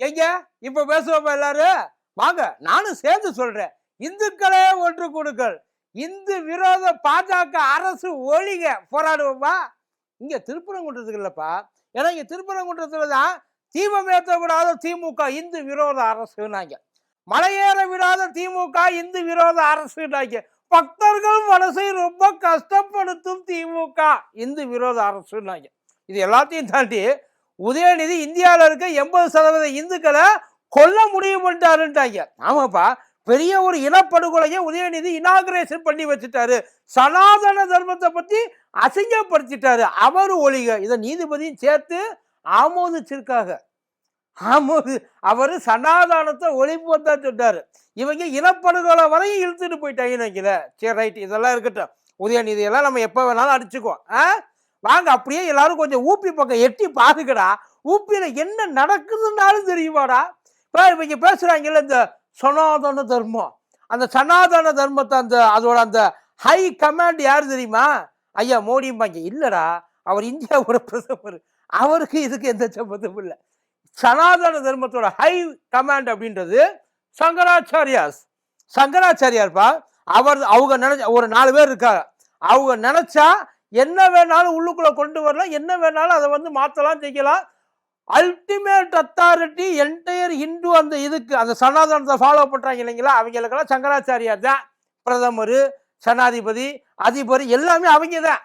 எங்க? இப்ப பேசுவோமா எல்லாரும். வாங்க நானும் சேர்ந்து சொல்றேன். இந்துக்களே ஒன்று கொடுங்கள். இந்து விரோத பாஜக அரசு ஒழிக போராடுவோமா? இங்க திருப்பரங்குன்றத்துக்கு இல்லப்பா. ஏன்னா இங்க திருப்பரங்குன்றத்துல தான் தீபம் ஏற்ற விடாத திமுக இந்து விரோத அரசுனாங்க. மலையேற விடாத திமுக இந்து விரோத அரசுனாங்க. பக்தர்கள் மனசை ரொம்ப கஷ்டப்படுத்தும் திமுக இந்து விரோத அரசுனாங்க. இது எல்லாத்தையும் தாண்டி உதயநிதி இந்தியாவில் இருக்க எண்பது சதவீத இந்துக்களை கொல்ல முடியும் பண்ணிட்டாருன்ட்டாங்க ஆமாப்பா பெரிய ஒரு இனப்படுகொலையை உதயநிதி இனாகிரேஷன் பண்ணி வச்சுட்டாரு. சனாதன தர்மத்தை பற்றி அசிங்கப்படுத்திட்டாரு. அவர் ஒழிக. இதை நீதிபதியும் சேர்த்து ஆமோதிச்சிருக்காங்க. ஆமோது அவர் சனாதானத்தை ஒழிப்பு தான் சொன்னார். இவங்க இனப்படுகொலை வரையும் இழுத்துட்டு போயிட்டாங்க நினைக்கல சரி ரைட் இதெல்லாம் இருக்கட்டும். உதயநிதியெல்லாம் நம்ம எப்போ வேணாலும் அடிச்சுக்குவோம். ஆ? வாங்க அப்படியே எல்லாரும் கொஞ்சம் ஊப்பி பக்கம் எட்டி பாருங்கடா ஊப்பியில் என்ன நடக்குதுன்னாலும் தெரியுமாடா. இப்போ இவங்க பேசுகிறாங்கல்ல இந்த சனாதன தர்மம். அந்த சனாதன தர்மத்தை அந்த அதோட அந்த ஹை கமாண்ட் யார் தெரியுமா? ஐயா மோடிம்பாங்க இல்லைடா அவர் இந்தியாவோட பிரதமர். அவருக்கு இதுக்கு எந்த சம்பந்தமும் இல்லை. சனாதன தர்மத்தோட ஹை கமாண்ட் அப்படின்றது சங்கராச்சாரியாஸ் சங்கராச்சாரியார்ப்பா அவர் அவங்க நினைச்ச ஒரு நாலு பேர் இருக்காங்க. அவங்க நினைச்சா என்ன வேணாலும் உள்ளுக்குள்ளே கொண்டு வரலாம். என்ன வேணாலும் அதை வந்து மாற்றலாம் செய்யலாம். அல்டிமேட் அத்தாரிட்டி என்டையர் இந்து அந்த இதுக்கு அந்த சனாதனத்தை ஃபாலோ பண்ணுறாங்க இல்லைங்களா? அவங்களுக்கெல்லாம் சங்கராச்சாரியார் தான். பிரதமர் சனாதிபதி அதிபர் எல்லாமே அவங்க தான்.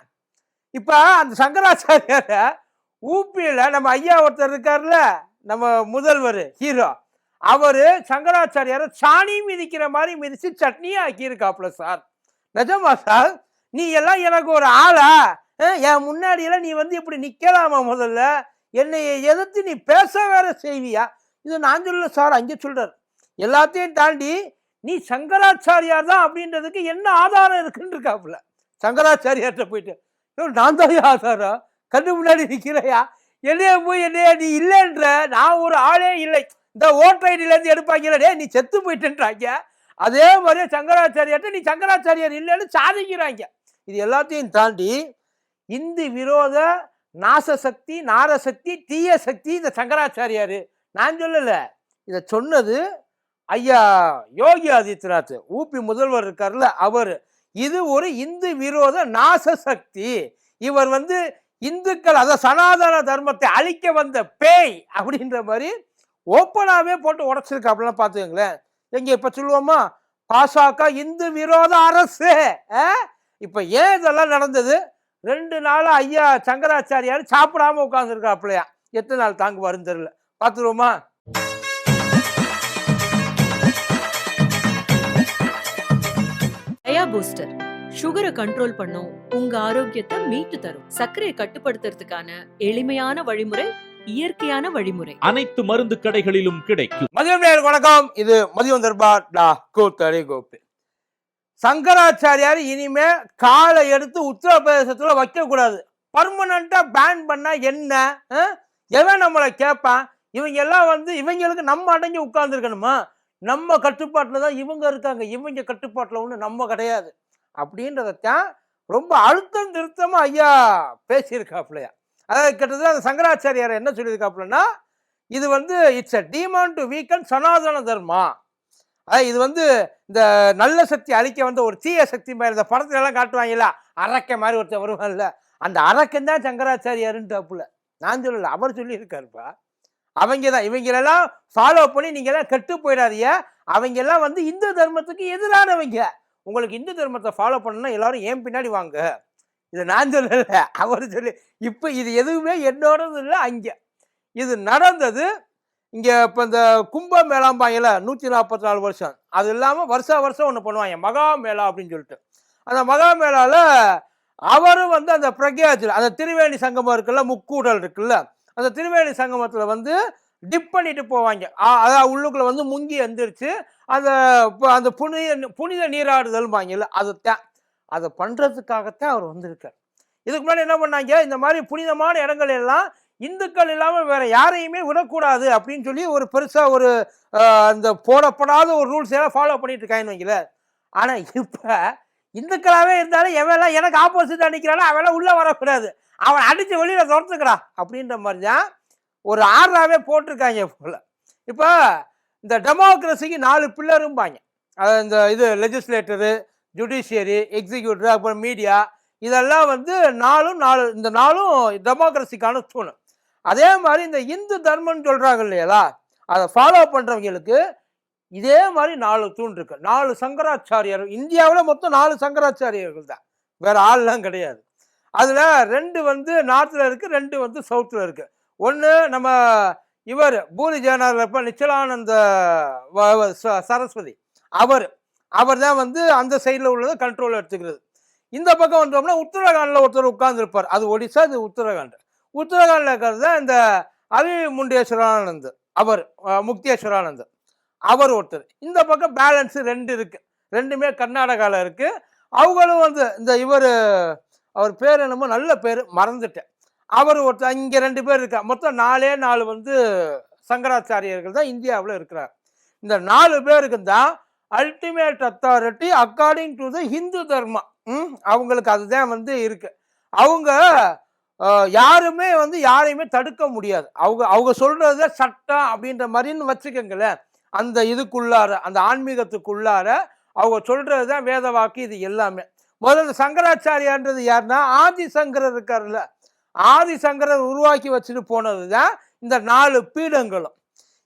இப்போ அந்த சங்கராச்சாரியார ஊப்பியில் நம்ம ஐயா ஒருத்தர் இருக்கார்ல நம்ம முதல்வர் ஹீரோ. அவர் சங்கராச்சாரியாரை சாணி மிதிக்கிற மாதிரி மிதித்து சட்னியாக ஆக்கியிருக்காப்புல சார். நிஜமா சார்? நீ எல்லாம் எனக்கு ஒரு ஆளா? என் முன்னாடியெல்லாம் நீ வந்து இப்படி நிற்கலாமா முதல்ல? என்னை எதிர்த்து நீ பேச வேற செய்வியா? இது நான் சொல்ல சார் அங்கே சொல்கிறார் எல்லாத்தையும் தாண்டி நீ சங்கராச்சாரியார் தான் அப்படின்றதுக்கு என்ன ஆதாரம் இருக்குன்னு இருக்காப்புல. சங்கராச்சாரியார்கிட்ட போயிட்டு நான் தான் ஆதாரம் கண்ணு முன்னாடி நிற்கிறையா என்னைய போய் என்னைய நீ இல்லைன்ற? நான் ஒரு ஆளே இல்லை. இந்த ஓட்டர் ஐடியிலேருந்து எடுப்பாங்கல்ல நீ செத்து போயிட்டுன்றாங்க. அதே மாதிரியே சங்கராச்சாரியார்கிட்ட நீ சங்கராச்சாரியார் இல்லைன்னு சாதிக்கிறாங்க. இது எல்லாத்தையும் தாண்டி இந்து விரோத நாசசக்தி நாரசக்தி தீய சக்தி இந்த சங்கராச்சாரியார். நான் சொல்லலை. இதை சொன்னது ஐயா யோகி ஆதித்யநாத். ஊபி முதல்வர் இருக்கார்ல அவர். இது ஒரு இந்து விரோத நாச சக்தி இவர் வந்து இந்துக்கள் அதை சனாதன தர்மத்தை அழிக்க வந்த பேய் அப்படின்ற மாதிரி ஓப்பனாகவே போட்டு உடச்சிருக்காப்புலாம் பார்த்துக்கங்களேன் எங்கே இப்போ சொல்லுவோமா? பாசக இந்து விரோத அரசு ஆ? இப்ப ஏன் இதெல்லாம் நடந்தது? ரெண்டு நாளா ஐயா சங்கராச்சாரியார் சாப்பிடாம உட்காந்துருக்காப்புலையா எத்தனை நாள் தாங்குவாருன்னு தெரியல. பார்த்துருவோமா டயா பூஸ்டர் சுகரை கண்ட்ரோல் பண்ணும். உங்க ஆரோக்கியத்தை மீட்டு தரும். சர்க்கரையை கட்டுப்படுத்துறதுக்கான எளிமையான வழிமுறை இயற்கையான வழிமுறை. அனைத்து மருந்து கடைகளிலும் கிடைக்கும். மதியம் வணக்கம். இது மதியம் தர்பார் டா. கூத்தடி கோப்பு சங்கராச்சாரியார் இனிமே காலை எடுத்து உத்தரப்பிரதேசத்தில் வைக்கக்கூடாது. கூடாது பேன் பண்ணால் என்ன? எவன் நம்மளை கேட்பான் இவங்க எல்லாம் வந்து இவங்களுக்கு நம்ம அடங்கி உட்கார்ந்துருக்கணுமா? நம்ம கட்டுப்பாட்டில் தான் இவங்க இருக்காங்க. இவங்க கட்டுப்பாட்டில் ஒன்று நம்ம கிடையாது. அப்படின்றதத்தான் ரொம்ப அழுத்தம் திருத்தமாக ஐயா பேசியிருக்காப்புலையா. அதாவது கிட்டத்தட்ட அந்த சங்கராச்சாரியார் என்ன சொல்லியிருக்காப்புலன்னா இது வந்து it's a daemon to weaken Sanatana Dharma அதாவது இது வந்து இந்த நல்ல சக்தி அழிக்க வந்த ஒரு தீய சக்தி மாதிரி இந்த படத்துலலாம் காட்டுவாங்கல்ல அரக்க மாதிரி ஒருத்தர் வருவாங்கல்ல அந்த அரக்கன் தான் சங்கராச்சாரியாருன்ட்டாப்புல நான் சொல்லல அவர் சொல்லியிருக்காருப்பா. அவங்க தான் இவங்களெல்லாம் ஃபாலோ பண்ணி நீங்கள்லாம் கெட்டு போயிடாதீங்க. அவங்க எல்லாம் வந்து இந்து தர்மத்துக்கு எதிரானவங்க. உங்களுக்கு இந்து தர்மத்தை ஃபாலோ பண்ணணும்னா எல்லாரும் ஏன் பின்னாடி வாங்க? இது நான் சொல்லலை அவர் சொல்லி இப்போ இது எதுவுமே என்னோடது இல்லை அங்கே. இது நடந்தது இங்கே இப்போ இந்த கும்ப மேளாம்பாங்கல்ல நூற்றி நாற்பத்தி நாலு வருஷம். அது இல்லாமல் வருஷா வருஷம் ஒன்று பண்ணுவாங்க. மகா மேளா அப்படின்னு சொல்லிட்டு. அந்த மகா மேளாவில் அவரும் வந்து அந்த பிரக்யாஜில் அந்த திருவேணி சங்கமம் இருக்குல்ல முக்கூடல் இருக்குல்ல அந்த திருவேணி சங்கமத்தில் வந்து டிப் பண்ணிட்டு போவாங்க. அதாவது உள்ளுக்குள்ள வந்து முங்கி எந்திரிச்சு அந்த அந்த புனித புனித நீராடுதல்பாங்கல்ல அதைத்தான் அதை பண்ணுறதுக்காகத்தான் அவர் வந்திருக்கார். இதுக்கு முன்னாடி என்ன பண்ணாங்க? இந்த மாதிரி புனிதமான இடங்கள் எல்லாம் இந்துக்கள் இல்லாமல் வேற யாரையுமே விடக்கூடாது அப்படின்னு சொல்லி ஒரு பெருசாக ஒரு அந்த போடப்படாத ஒரு ரூல்ஸ் எல்லாம் ஃபாலோ பண்ணிட்டு இருக்காங்கன்னு ஆனால் இப்போ இந்துக்களாகவே இருந்தாலும் எவெல்லாம் எனக்கு ஆப்போசிட்டாக நிற்கிறானோ அவெல்லாம் உள்ளே வரக்கூடாது. அவன் அடித்து வெளியில் துரத்துக்கிறா அப்படின்ற மாதிரி தான் ஒரு ஆர்டராகவே போட்டிருக்காங்க போல். இப்போ இந்த டெமோக்ரஸிக்கு நாலு பில்லரும்பாங்க. அது இந்த இது லெஜிஸ்லேட்டரு ஜுடிஷியரி எக்ஸிக்யூட்டிவ் அப்புறம் மீடியா இதெல்லாம் வந்து நாலும் நாலு இந்த நாளும் டெமோக்ரஸிக்கான தூண் அதே மாதிரி இந்த இந்து தர்மம்னு சொல்கிறாங்க இல்லையா அதை ஃபாலோ பண்ணுறவங்களுக்கு இதே மாதிரி நாலு தூண் இருக்கு. நாலு சங்கராச்சாரியர்கள் இந்தியாவில் மொத்தம் நாலு சங்கராச்சாரியர்கள் தான். வேற ஆள்லாம் கிடையாது. அதில் ரெண்டு வந்து நார்த்தில் இருக்கு ரெண்டு வந்து சவுத்தில் இருக்கு. ஒன்று நம்ம இவர் பூரி ஜெகநாதர் இருப்ப நிச்சலானந்த வ- ச- சரஸ்வதி. அவர். அவர் தான் வந்து அந்த சைடில் உள்ளதை கண்ட்ரோல் எடுத்துக்கிறது. இந்த பக்கம் வந்தோம்னா உத்தரகாண்டில் ஒருத்தர் உட்கார்ந்துருப்பார். அது ஒடிசா இது உத்தரகாண்ட். உத்தரகாண்டில் இருக்கிறது தான் இந்த அவிமுண்டேஸ்வரானந்த் அவர் அஹ், முக்தேஸ்வரானந்த் அவர் ஒருத்தர். இந்த பக்கம் பேலன்ஸு ரெண்டு இருக்குது ரெண்டுமே கர்நாடகாவில் இருக்குது அவங்களும் வந்து இந்த இவர் அவர் பேர் என்னமோ நல்ல பேர் மறந்துட்டேன். அவர் ஒருத்தர் இங்கே ரெண்டு பேர் இருக்கா மொத்தம் நாலே நாலு வந்து சங்கராச்சாரியர்கள் தான் இந்தியாவில் இருக்கிறார். இந்த நாலு பேருக்கு தான் ultimate authority according to the Hindu தர்மம் அவங்களுக்கு அதுதான் வந்து இருக்குது அவங்க யாருமே வந்து யாரையுமே தடுக்க முடியாது. அவங்க அவங்க சொல்கிறத சட்டம் அப்படின்ற மாதிரின்னு வச்சுக்கோங்களேன் அந்த இதுக்குள்ளார அந்த ஆன்மீகத்துக்குள்ளார அவங்க சொல்கிறது தான் வேத வாக்கு இது எல்லாமே. முதல்ல சங்கராச்சாரியான்றது யாருன்னா ஆதிசங்கரர் இருக்கார்ல ஆதிசங்கரர் உருவாக்கி வச்சுட்டு போனது தான் இந்த நாலு பீடங்களும்.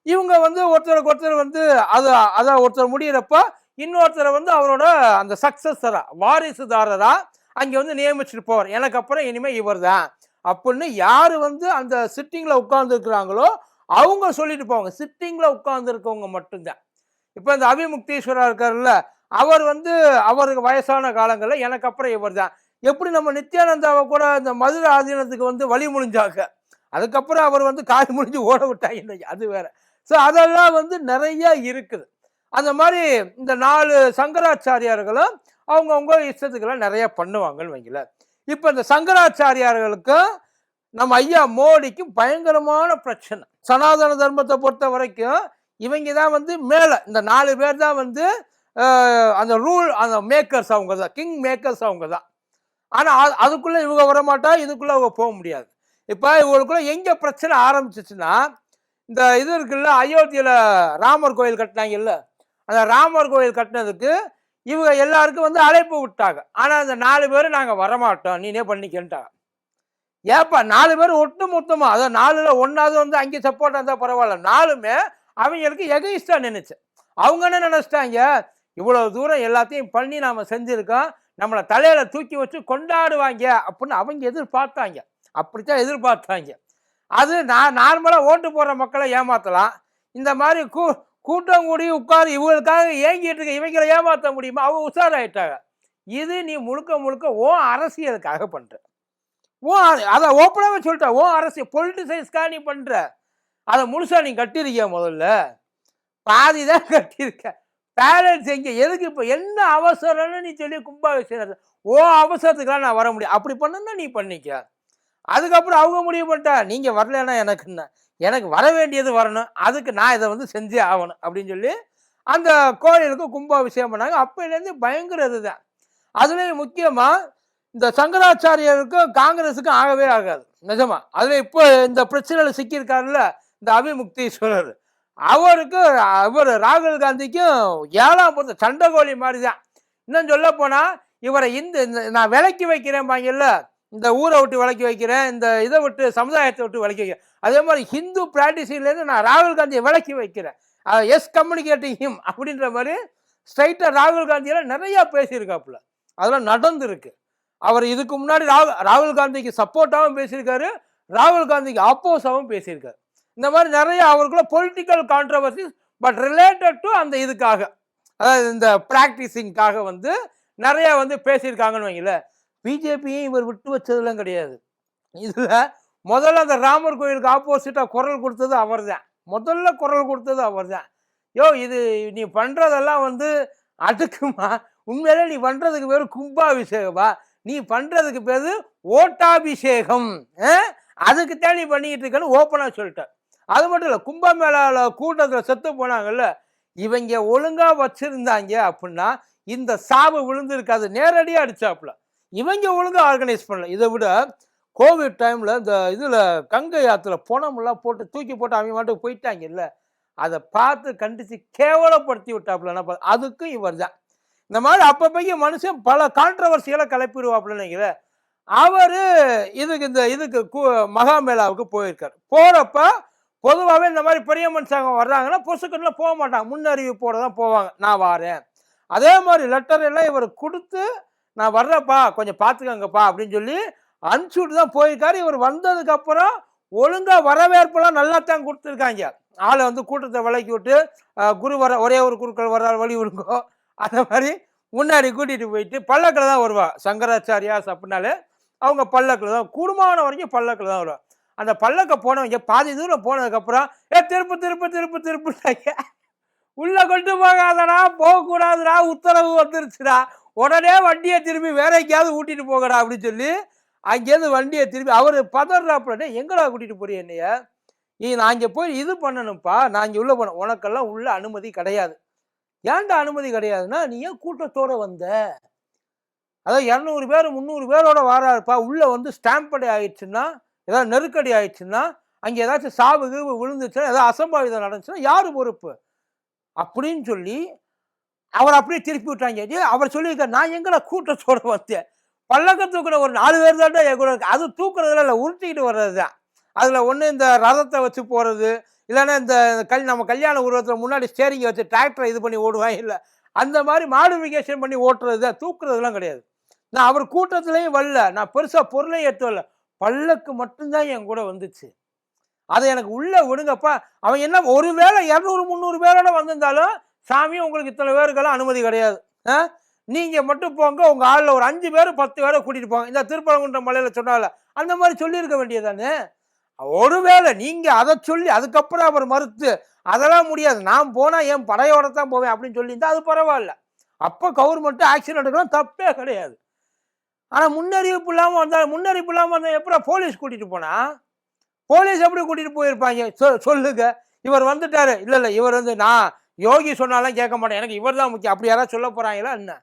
இவங்க வந்து ஒருத்தருக்கு ஒருத்தர் வந்து அதை அதை ஒருத்தர் முடிகிறப்போ இன்னொருத்தரை வந்து அவரோட அந்த சக்சஸராக வாரிசுதாரராக அங்கே வந்து நியமிச்சுட்டு போவார். எனக்கு அப்புறம் இனிமேல் இவர் தான் அப்படின்னு யார் வந்து அந்த சிட்டிங்கில் உட்காந்துருக்குறாங்களோ அவங்க சொல்லிட்டு போவாங்க. சிட்டிங்கில் உட்காந்துருக்கவங்க மட்டும்தான். இப்போ இந்த அபிமுக்தீஸ்வரா இருக்காருல்ல அவர் வந்து அவருக்கு வயசான காலங்களில் எனக்கு அப்புறம் இவர் தான் எப்படி நம்ம நித்யானந்தாவை கூட இந்த மதுரை ஆதீனத்துக்கு வந்து வழி முடிஞ்சாங்க? அதுக்கப்புறம் அவர் வந்து காய் முடிஞ்சு ஓட விட்டாங்க. இன்னைக்கு அது வேற. ஸோ அதெல்லாம் வந்து நிறைய இருக்குது. அந்த மாதிரி இந்த நாலு சங்கராச்சாரியார்களும் அவங்கவுங்க இஷ்டத்துக்கெல்லாம் நிறைய பண்ணுவாங்கன்னு வைங்களேன். இப்போ இந்த சங்கராச்சாரியார்களுக்கும் நம்ம ஐயா மோடிக்கும் பயங்கரமான பிரச்சனை. சனாதன தர்மத்தை பொறுத்த வரைக்கும் இவங்க தான் வந்து மேலே. இந்த நாலு பேர் தான் வந்து அந்த ரூல் அந்த மேக்கர்ஸ் அவங்க தான். கிங் மேக்கர்ஸ் அவங்க தான். ஆனால் அதுக்குள்ளே இவங்க வரமாட்டா இதுக்குள்ளே அவங்க போக முடியாது. இப்போ இவங்களுக்குள்ளே எங்கே பிரச்சனை ஆரம்பிச்சிச்சுன்னா இந்த இது இருக்குல்ல அயோத்தியில் ராமர் கோயில் கட்டினாங்கல்ல அந்த ராமர் கோயில் கட்டினதுக்கு இவங்க எல்லாருக்கும் வந்து அழைப்பு விட்டாங்க. ஆனால் அந்த நாலு பேர் நாங்கள் வரமாட்டோம். நீனே பண்ணிக்கன்ட்டாங்க ஏப்பா நாலு பேர் ஒட்டு மொத்தமாக அதான் நாலுல ஒன்றாவது வந்து அங்கே சப்போர்ட் இருந்தால் பரவாயில்ல. நாலுமே அவங்களுக்கு எகைஸ்டாக நினைச்சு அவங்க என்ன நினச்சிட்டாங்க? இவ்வளோ தூரம் எல்லாத்தையும் பண்ணி நாம் செஞ்சுருக்கோம். நம்மளை தலையில் தூக்கி வச்சு கொண்டாடுவாங்க அப்படின்னு அவங்க எதிர்பார்த்தாங்க. அப்படித்தான் எதிர்பார்த்தாங்க. அது நான் நார்மலாக ஓட்டு போடுற மக்களை ஏமாற்றலாம் இந்த மாதிரி கூ கூட்டம் கூடி உட்கார் இவங்களுக்காக ஏங்கிட்டு இருக்க இவங்களை ஏமாற்ற முடியுமா? அவங்க உஷாராயிட்டாங்க. இது நீ முழுக்க முழுக்க ஓ அரசியலுக்காக பண்ற. ஓ அதை ஓப்பனாகவே சொல்லிட்ட ஓ அரசியல் பொலிட்டிசைஸ்க்காக நீ பண்ற. அதை முழுசா நீ கட்டியிருக்கிய முதல்ல? பாதி தான் கட்டியிருக்க. பேலன்ஸ் எங்கே எதுக்கு இப்போ? என்ன அவசரம்னு நீ சொல்லி கும்பாபிஷேகம் ஓ அவசரத்துக்கெல்லாம் நான் வர முடியும் அப்படி பண்ணுன்னா நீ பண்ணிக்க. அதுக்கப்புறம் அவங்க முடிவு பண்ணிட்டா நீங்கள் வரலைன்னா எனக்கு என்ன? எனக்கு வர வேண்டியது வரணும். அதுக்கு நான் இதை வந்து செஞ்சே ஆகணும் அப்படின்னு சொல்லி அந்த கோயிலுக்கு கும்பாபிஷேகம் பண்ணாங்க. அப்போலேருந்து பயங்கர இதுதான். அதுலேயும் முக்கியமாக இந்த சங்கராச்சாரியருக்கும் காங்கிரஸுக்கும் ஆகவே ஆகாது. நிஜமா. அதில் இப்போ இந்த பிரச்சனையில் சிக்கியிருக்காருல்ல இந்த அபிமுக்தீஸ்வரர். அவருக்கு அவர் ராகுல் காந்திக்கும் ஏழாம் பொறுத்த சண்டகோழி மாதிரி தான் இன்னும் சொல்ல போனால் இவரை இந்த இந்த- நான் விலக்கி வைக்கிறேன் பாங்கல்ல இந்த ஊரை விட்டு விலக்கி வைக்கிறேன் இந்த இதை விட்டு சமுதாயத்தை விட்டு விலக்கி வைக்கிறேன். அதே மாதிரி ஹிந்து பிராக்டிஸிலேருந்து நான் ராகுல் காந்தியை விலக்கி வைக்கிறேன். எஸ் கம்யூனிகேட்டிங் ஹிம் அப்படின்ற மாதிரி ஸ்ட்ரைட்டாக ராகுல் காந்தியெல்லாம் நிறையா பேசியிருக்காப்புல. அதெல்லாம் நடந்துருக்கு. அவர் இதுக்கு முன்னாடி ராகுல் ராகுல் காந்திக்கு சப்போர்ட்டாகவும் பேசியிருக்காரு ராகுல் காந்திக்கு ஆப்போஸாகவும் பேசியிருக்காரு. இந்த மாதிரி நிறைய அவருக்குள்ள political controversies but related to அந்த இதுக்காக. அதாவது இந்த ப்ராக்டிஸிங்காக வந்து நிறையா வந்து பேசியிருக்காங்கன்னு வைங்களேன். பிஜேபியும் இவர் விட்டு வச்சதெல்லாம் கிடையாது. இதில் முதல்ல அந்த ராமர் கோயிலுக்கு ஆப்போசிட்டாக குரல் கொடுத்தது அவர் தான் முதல்ல குரல் கொடுத்தது அவர் தான் யோ இது நீ பண்ணுறதெல்லாம் வந்து அடுக்குமா? உண்மையிலே நீ பண்ணுறதுக்கு பேர் கும்பாபிஷேகமா? நீ பண்ணுறதுக்கு பேர் ஓட்டாபிஷேகம். அதுக்குத்தான் அதுக்கு நீ பண்ணிக்கிட்டு இருக்கன்னு ஓப்பனாக சொல்லிட்டேன் அது மட்டும் இல்லை கும்பமேளாவில் கூட்டத்தில் செத்து போனாங்கல்ல இவங்க ஒழுங்காக வச்சுருந்தாங்க அப்படின்னா இந்த சாவு விழுந்திருக்காது. நேரடியாக அடிச்சாப்புல. இவங்க ஒழுங்காக ஆர்கனைஸ் பண்ணல. இதை விட கோவிட் டைமில் இந்த இதில் கங்கை ஆற்றுல பணமெல்லாம் போட்டு தூக்கி போட்டு அவங்க மாட்டுக்கு போயிட்டாங்கல்ல. அதை பார்த்து கண்டித்து கேவலப்படுத்தி விட்டாப்புலன்னா அதுக்கும் இவர் தான் இந்த மாதிரி அப்பப்பைக்கு மனுஷன் பல கான்ட்ரவர்சிகளை கிளப்பிடுவாப்புலன்னு அவர் இதுக்கு இந்த இதுக்கு கு- மகாமேளாவுக்கு போயிருக்கார். போகிறப்ப பொதுவாகவே இந்த மாதிரி பெரிய சங்கம் வர்றாங்கன்னா பொசுக்கன்னுலாம் போக மாட்டாங்க. முன்னறிவிப்போடு தான் போவாங்க. நான் வாரேன். அதே மாதிரி லெட்டர் எல்லாம் இவர் கொடுத்து நான் வர்றப்பா கொஞ்சம் பார்த்துக்கங்கப்பா அப்படின்னு சொல்லி அனுப்பிச்சுட்டு தான் போயிருக்காரு. இவர் வந்ததுக்கப்புறம் ஒழுங்காக வரவேற்பெல்லாம் நல்லா தான் கொடுத்துருக்காங்க. ஆளை வந்து கூட்டத்தை விலக்கி விட்டு குரு வர ஒரே ஒரு குருக்கள் வர வழி விடுங்கோ அந்த மாதிரி முன்னாடி கூட்டிகிட்டு போயிட்டு பல்லக்கில் தான் வருவா. சங்கராச்சாரியாஸ் அப்படின்னாலே அவங்க பல்லக்கில் தான் கூடுமான வரைக்கும் பல்லக்கில் தான் வருவா. அந்த பல்லக்க போனவங்க பாதி தூரம் போனதுக்கப்புறம் ஏ திருப்பு திருப்பு திருப்பு திருப்புட்டாங்க உள்ளே கொண்டு போகாதடா போகக்கூடாதுடா உத்தரவு வந்துருச்சுடா உடனே வண்டியை திரும்பி வேற எங்கேயாவது ஊட்டிட்டு போகடா அப்படின்னு சொல்லி அங்கேருந்து வண்டியை திரும்பி அவர் பதறாப்புல எங்கடா கூட்டிட்டு போறிய என்னைய? நீ நான் இங்கே போய் இது பண்ணணும்ப்பா. நான் இங்கே உள்ள போனேன். உனக்கெல்லாம் உள்ள அனுமதி கிடையாது. ஏன்டா அனுமதி கிடையாதுன்னா நீ ஏன் கூட்டத்தோட வந்த? அதாவது இரநூறு பேர் முந்நூறு பேரோட வாராருப்பா. உள்ள வந்து ஸ்டாம்படி ஆயிடுச்சுன்னா ஏதாவது நெருக்கடி ஆயிடுச்சுன்னா அங்கே ஏதாச்சும் சாவு கீவு விழுந்துச்சுன்னா ஏதாவது அசம்பாவிதம் நடந்துச்சுன்னா யார் பொறுப்பு? அப்படின்னு சொல்லி அவர் அப்படியே திருப்பி விட்டாங்க. அவர் சொல்லியிருக்க நான் எங்களை கூட்டத்தோட வந்தேன்? பல்லக்க தூக்குன ஒரு நாலு பேர் தான் என் கூட இருக்கு. அது தூக்குறதுல இல்லை உருட்டிக்கிட்டு வர்றது தான் அதில் ஒன்று இந்த ரதத்தை வச்சு போகிறது இல்லைன்னா இந்த கல் நம்ம கல்யாண உருவத்தில் முன்னாடி ஸ்டேரிங்கை வச்சு டிராக்டரை இது பண்ணி ஓடுவாங்க இல்லை. அந்த மாதிரி மாடிஃபிகேஷன் பண்ணி ஓட்டுறது தான் தூக்குறதுலாம் கிடையாது. நான் அவர் கூட்டத்துலேயும் வரல. நான் பெருசாக பொருளையும் எடுத்து வரல. பல்லக்கு மட்டும்தான் என் கூட வந்துச்சு. அதை எனக்கு உள்ளே விடுங்கப்பா. அவன் என்ன ஒரு வேளை இரநூறு முந்நூறு பேரோட வந்திருந்தாலும் சாமி உங்களுக்கு இத்தனை பேருக்கெல்லாம் அனுமதி கிடையாது. ஆ? நீங்கள் மட்டும் போங்க உங்கள் ஆளில் ஒரு அஞ்சு பேர் பத்து பேரை கூட்டிகிட்டு போங்க. இந்த திருப்பரங்குன்ற மலையில் சொன்னால அந்த மாதிரி சொல்லியிருக்க வேண்டியதானே ஒருவேளை நீங்கள் அதை சொல்லி அதுக்கப்புறம் அவர் மறுத்து அதெல்லாம் முடியாது. நான் போனால் என் படையோட தான் போவேன் அப்படின்னு சொல்லியிருந்தா அது பரவாயில்ல. அப்போ கவர்மெண்ட்டு ஆக்ஷன் எடுக்கலாம் தப்பே கிடையாது. ஆனால் முன்னறிவிப்பு இல்லாமல் வந்தால் முன்னறிவிப்பு இல்லாமல் வந்தால் எப்படா போலீஸ் கூட்டிகிட்டு போனால் போலீஸ் எப்படி கூட்டிகிட்டு போயிருப்பாங்க? சொ சொல்லுங்க. இவர் வந்துட்டாரு. இல்லை இல்லை இவர் வந்து நான் யோகி சொன்னாலும் கேட்க மாட்டேன். எனக்கு இவர் தான் முக்கியம். அப்படி யாராவது சொல்ல போகிறாங்களா என்ன?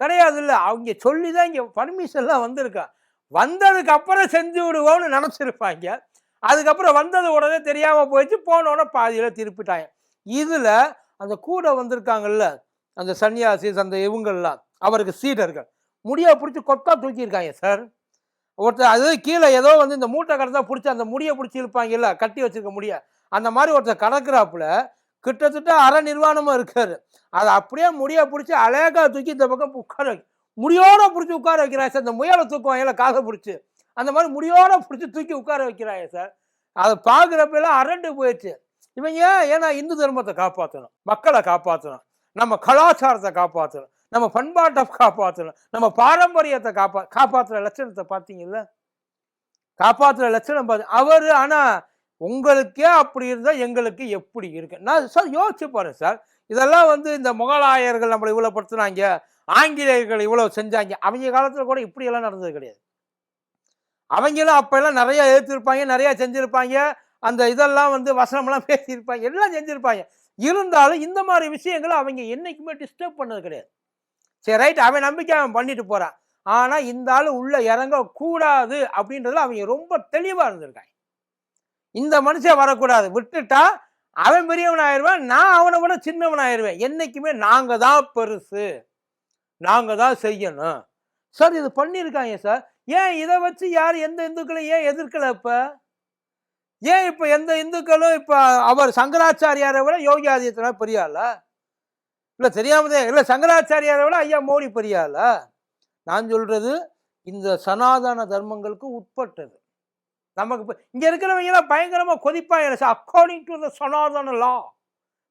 கிடையாது இல்லை அவங்க சொல்லி தான் இங்கே பர்மிஷன்லாம் வந்திருக்கா. வந்ததுக்கு அப்புறம் செஞ்சு விடுவோம்னு நினச்சிருப்பாங்க. அதுக்கப்புறம் வந்தது உடனே தெரியாமல் போயிடுச்சு. போனோடனே பாதியில் திருப்பிட்டாங்க. இதில் அந்த கூட வந்திருக்காங்கல்ல அந்த சன்னியாசிஸ் அந்த இவங்கள்லாம் அவருக்கு சீடர்கள். முடியை பிடிச்சி கொத்தா தூக்கியிருக்காங்க சார். ஒருத்தர் அது கீழே ஏதோ வந்து இந்த மூட்டை கடந்தா பிடிச்சி அந்த முடியை பிடிச்சி இழுப்பாங்கல்ல கட்டி வச்சிருக்க முடிய. அந்த மாதிரி ஒருத்தர் கடற்கிறாப்புல கிட்டத்தட்ட அற நிர்வாணமாக இருக்காரு. அதை அப்படியே முடியை பிடிச்சி அழகாக தூக்கி இந்த பக்கம் உட்கார வைக்க முடியோட பிடிச்சி உட்கார வைக்கிறாய் சார். இந்த முயலை தூக்குவாங்கல்ல காசை பிடிச்சி. அந்த மாதிரி முடியோட பிடிச்சி தூக்கி உட்கார வைக்கிறாங்க சார். அதை பார்க்குறப்பெல்லாம் அரண்டு போயிடுச்சு. இவங்க ஏன்னா இந்து தர்மத்தை காப்பாற்றணும் மக்களை காப்பாற்றணும் நம்ம கலாச்சாரத்தை காப்பாற்றணும் நம்ம பண்பாட்டை காப்பாற்றணும் நம்ம பாரம்பரியத்தை காப்பா காப்பாற்றுற லட்சணத்தை பார்த்தீங்கல்ல? காப்பாற்றுற லட்சணம் பார்த்து அவர் ஆனால் உங்களுக்கே அப்படி இருந்தால் எங்களுக்கு எப்படி இருக்கு? நான் சார் யோசிச்சு பாருங்க சார். இதெல்லாம் வந்து இந்த முகலாயர்கள் நம்மளை இவ்வளோ படுத்துனாங்க ஆங்கிலேயர்கள் இவ்வளோ செஞ்சாங்க. அவங்க காலத்தில் கூட இப்படியெல்லாம் நடந்தது கிடையாது. அவங்களும் அப்போல்லாம் நிறையா எதிர்த்திருப்பாங்க நிறையா செஞ்சுருப்பாங்க. அந்த இதெல்லாம் வந்து வசனமெல்லாம் பேசியிருப்பாங்க எல்லாம் செஞ்சுருப்பாங்க. இருந்தாலும் இந்த மாதிரி விஷயங்களை அவங்க என்றைக்குமே டிஸ்டர்ப் பண்ணது கிடையாது. சரி ரைட் அவன் நம்பிக்கை அவன் பண்ணிட்டு போகிறான் ஆனால் இந்த ஆள் உள்ளே இறங்கக்கூடாது அப்படின்றதுல அவங்க ரொம்ப தெளிவாக இருந்திருக்காங்க. இந்த மனுஷன் வரக்கூடாது. விட்டுட்டா அவன் பெரியவன் ஆயிடுவான் நான் அவனை விட சின்னவன் ஆயிடுவேன். என்னைக்குமே நாங்கள் தான் பெருசு. நாங்கள் தான் செய்யணும். சார் இது பண்ணியிருக்காங்க சார். ஏன் இதை வச்சு யார் எந்த இந்துக்களும் ஏன் எதிர்க்கலை இப்போ? ஏன் இப்போ எந்த இந்துக்களும் இப்போ அவர் சங்கராச்சாரியாரை விட யோகி ஆதித்யநாத் பெரிய இல்லை தெரியாமதே. இல்லை சங்கராச்சாரியாரை விட ஐயா மோடி பெரிய நான் சொல்கிறது இந்த சனாதன தர்மங்களுக்கு உட்பட்டது. நமக்கு இப்போ இங்கே இருக்கிறவங்க எல்லாம் கொதிப்பாங்க sir. According to the Sanatana law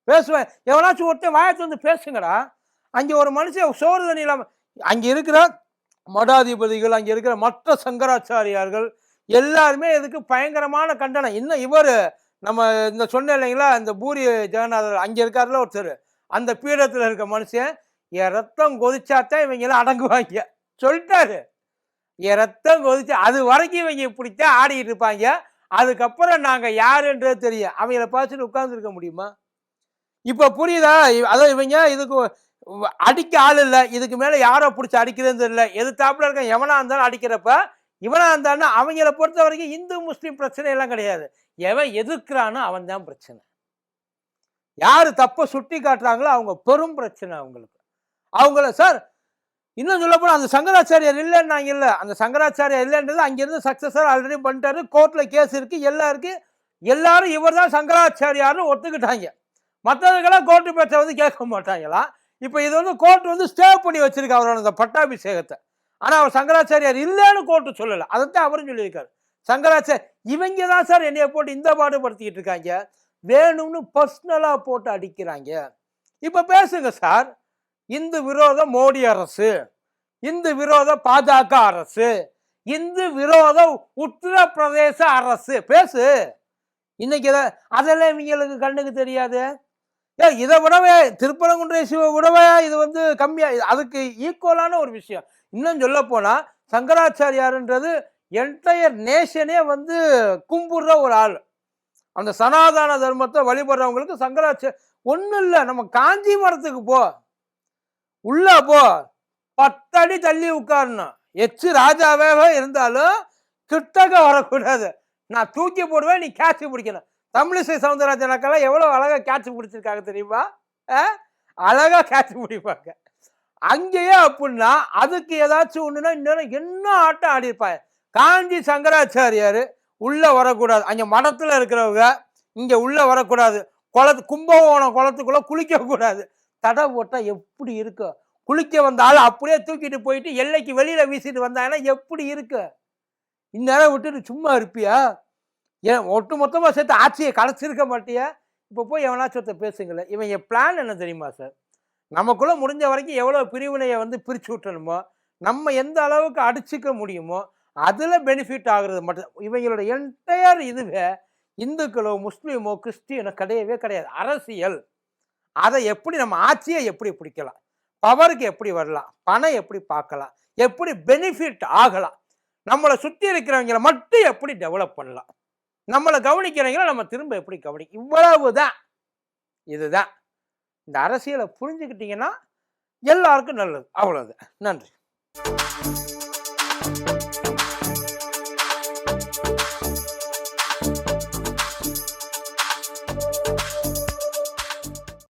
பேசுவேன். எவனாச்சும் ஒருத்தன் வாயத்து வந்து பேசுங்கடா. அங்கே ஒரு மனுஷன் சோறு தண்ணி இல்லாமல் அங்கே இருக்கிற மடாதிபதிகள் அங்கே இருக்கிற மற்ற சங்கராச்சாரியார்கள் எல்லாருமே இதுக்கு பயங்கரமான கண்டனம். இன்னும் இவர் நம்ம இந்த சொன்ன இல்லைங்களா இந்த பூரி ஜெகநாதர் அங்கே இருக்காருல ஒருத்தர். அந்த பீடத்தில் இருக்க மனுஷன் ரத்தம் கொதிச்சாத்தான் இவங்க எல்லாம் அடங்குவாங்க. சொல்லிட்டாரு. என் ரத்தம் கொதிச்சு அது வரைக்கும் இவங்க பிடிச்சா ஆடிக்கிட்டு இருப்பாங்க. அதுக்கப்புறம் நாங்கள் யாருன்றது தெரியும் அவங்கள பார்த்துட்டு உட்கார்ந்துருக்க முடியுமா? இப்போ புரியுதா? அதான் இவங்க இதுக்கு அடிக்க ஆள் இல்லை. இதுக்கு மேலே யாரோ பிடிச்சி அடிக்கிறதுன்னு தெரியல. எதிர்த்தாப்புல இருக்க எவனா இருந்தாலும் அடிக்கிறப்ப இவனா இருந்தாலும் அவங்கள பொறுத்த வரைக்கும் இந்து முஸ்லீம் பிரச்சனை எல்லாம் கிடையாது. எவன் எதிர்க்கிறானோ அவன் தான் பிரச்சனை. யார் தப்பை சுட்டி காட்டுறாங்களோ அவங்க பெரும் பிரச்சனை அவங்களுக்கு. அவங்கள சார் இன்னும் சொல்ல போனால் அந்த சங்கராச்சாரியார் இல்லைன்னாங்க இல்லை. அந்த சங்கராச்சாரியார் இல்லைன்றது அங்கேருந்து சக்ஸஸர் ஆல்ரெடி பண்ணிட்டாரு. கோர்ட்டில் கேஸ் இருக்குது எல்லாம் இருக்குது எல்லாரும் இவர் தான் சங்கராச்சாரியார்னு ஒத்துக்கிட்டாங்க. மற்றவர்களாம் கோர்ட்டு பேச்சை வந்து கேட்க மாட்டாங்களாம் இப்போ இது வந்து கோர்ட் வந்து ஸ்டே பண்ணி வச்சிருக்கு அவரோட அந்த பட்டாபிஷேகத்தை. ஆனால் அவர் சங்கராச்சாரியார் இல்லைன்னு கோர்ட்டு சொல்லலை. அதைத்தான் அவரும் சொல்லியிருக்காரு. சங்கராச்சார் இவங்க தான் சார் என்னைய போட்டு இந்த பாடுபடுத்திக்கிட்டு இருக்காங்க. வேணும்னு பர்சனலாக போட்டு அடிக்கிறாங்க. இப்போ பேசுங்க சார். இந்து விரோத மோடி அரசு இந்து விரோத பாஜக அரசு இந்து விரோத உத்தரப்பிரதேச அரசு. பேசு. இன்னைக்கு இதை அதெல்லாம் இவங்களுக்கு கண்ணுக்கு தெரியாது. ஏ இதை விடவே திருப்பரங்குன்ற சிவ விடவே இது வந்து கம்மியாக அதுக்கு ஈக்குவலான ஒரு விஷயம். இன்னும் சொல்ல போனால் சங்கராச்சாரியாருன்றது என்டையர் நேஷனே வந்து கும்பிடுற ஒரு ஆள். அந்த சனாதன தர்மத்தை வழிபடுறவங்களுக்கு சங்கராச்சார் ஒன்றும் இல்லை நம்ம காஞ்சி மரத்துக்கு போ. உள்ள போ. பத்தடி தள்ளி உட்காரணும் எச்சு ராஜாவே இருந்தாலும் கிட்டக்க வரக்கூடாது. நான் தூக்கி போடுவேன் நீ கேட்ச் பிடிக்கணும். தமிழிசை சவுந்தரராஜனாக்கெல்லாம் எவ்வளோ அழகாக கேட்ச் பிடிச்சிருக்காங்க தெரியுமா? ஆ? அழகா கேட்ச் பிடிப்பாங்க. அங்கேயே அப்படின்னா அதுக்கு ஏதாச்சும் ஒண்ணுன்னா இன்னும் என்ன ஆட்டம் ஆடிருப்பாங்க காஞ்சி சங்கராச்சாரியார் உள்ளே வரக்கூடாது. அங்கே மடத்தில் இருக்கிறவங்க இங்கே உள்ளே வரக்கூடாது. குளத்து கும்பகோணம் குளத்துக்குள்ளே குளிக்கக்கூடாது. தடை போட்டால் எப்படி இருக்கும் குளிக்க வந்தாலும் அப்படியே தூக்கிட்டு போயிட்டு எல்லைக்கு வெளியில் வீசிட்டு வந்தாங்கன்னா எப்படி இருக்கு? இந்நேரம் விட்டுட்டு சும்மா இருப்பியா? ஏன் ஒட்டு மொத்தமாக சேர்த்து ஆட்சியை கலைச்சிருக்க மாட்டியா? இப்போ போய் எவனாச்சும் ஒருத்தர் பேசுங்களேன் இவன் என் பிளான் என்ன தெரியுமா சார் நமக்குள்ளே முடிஞ்ச வரைக்கும் எவ்வளோ பிரிவினையை வந்து பிரிச்சு விட்டணுமோ நம்ம எந்த அளவுக்கு அடிச்சுக்க முடியுமோ அதில் பெனிஃபிட் ஆகுறது மட்டும். இவங்களோட என்டையர் இதுவே இந்துக்களோ முஸ்லீமோ கிறிஸ்டியனோ கிடையவே கிடையாது. அரசியல். அதை எப்படி நம்ம ஆட்சியை எப்படி பிடிக்கலாம்? பவருக்கு எப்படி வரலாம்? பணம் எப்படி பார்க்கலாம்? எப்படி பெனிஃபிட் ஆகலாம்? நம்மளை சுற்றி இருக்கிறவங்கள மட்டும் எப்படி டெவலப் பண்ணலாம்? நம்மளை கவனிக்கிறவங்கள நம்ம திரும்ப எப்படி கவனி இவ்வளவு தான் இதுதான். இந்த அரசியலை புரிஞ்சுக்கிட்டீங்கன்னா எல்லாருக்கும் நல்லது. அவ்வளவுதான். நன்றி.